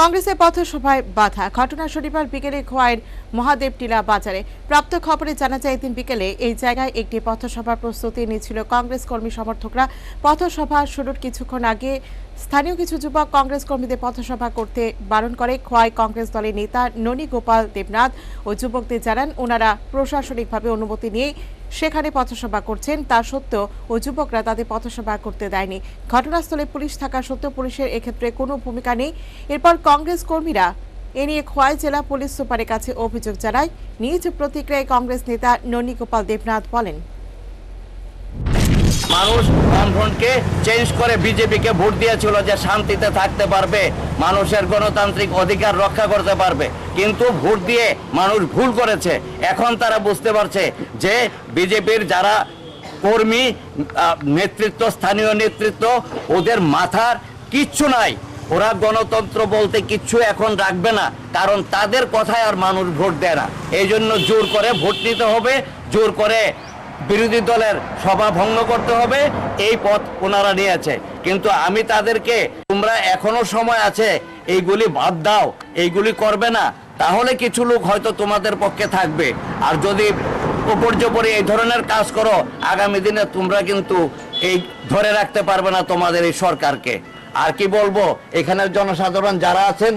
কংগ্রেসের পথসভায় বাধা। ঘটনা শনিবার বিকেলে খোয়াইয়ের মহাদেব টিলা বাজারে। প্রাপ্ত খবরে জানা যায়, এদিন বিকেলে এই জায়গায় একটি পথসভার প্রস্তুতি নিয়েছিল কংগ্রেস কর্মী সমর্থকরা। পথসভা শুরুর কিছুক্ষণ আগে স্থানীয় কিছু যুবক কংগ্রেস কর্মীদের পথসভা করতে বারণ করে। খোয়াই কংগ্রেস দলের নেতা ননী গোপাল দেবনাথ ও যুবকদের জানান, ওনারা প্রশাসনিকভাবে অনুমতি নিয়ে সেখানে পথসভা করছেন। তা সত্ত্বেও ও যুবকরা তাদের পথসভা করতে দেয়নি। ঘটনাস্থলে পুলিশ থাকা সত্ত্বেও পুলিশের এক্ষেত্রে কোনো ভূমিকা নেই। এরপর কংগ্রেস কর্মীরা এ নিয়ে খোয়াই জেলা পুলিশ সুপারের কাছে অভিযোগ জানায়। নিজ প্রতিক্রিয়ায় কংগ্রেস নেতা ননী গোপাল দেবনাথ বলেন। মানুষ বামফ্রন্টকে চেঞ্জ করে বিজেপিকে ভোট দিয়েছিল যে শান্তিতে থাকতে পারবে, মানুষের গণতান্ত্রিক অধিকার রক্ষা করতে পারবে। কিন্তু ভোট দিয়ে মানুষ ভুল করেছে। এখন তারা বুঝতে পারছে যে বিজেপির যারা কর্মী নেতৃত্ব, স্থানীয় নেতৃত্ব, ওদের মাথার কিচ্ছু নাই। ওরা গণতন্ত্র বলতে কিচ্ছু এখন রাখবে না, কারণ তাদের কথায় আর মানুষ ভোট দেয় না। এই জন্য জোর করে ভোট নিতে হবে, জোর করে বিরোধী দলের সভা ভঙ্গ করতে হবে, এই পথ ওনারা নিয়েছে। কিন্তু আমি তাদেরকে, তোমরা এখনও সময় আছে, এইগুলি বাদ দাও, এইগুলি করবে না। তাহলে কিছু লোক হয়তো তোমাদের পক্ষে থাকবে। আর যদি উপর্যপরি এই ধরনের কাজ করো, আগামী দিনে তোমরা কিন্তু এই ধরে রাখতে পারবে না তোমাদের এই সরকারকে। আর কি বলব, এখানের জনসাধারণ যারা আছেন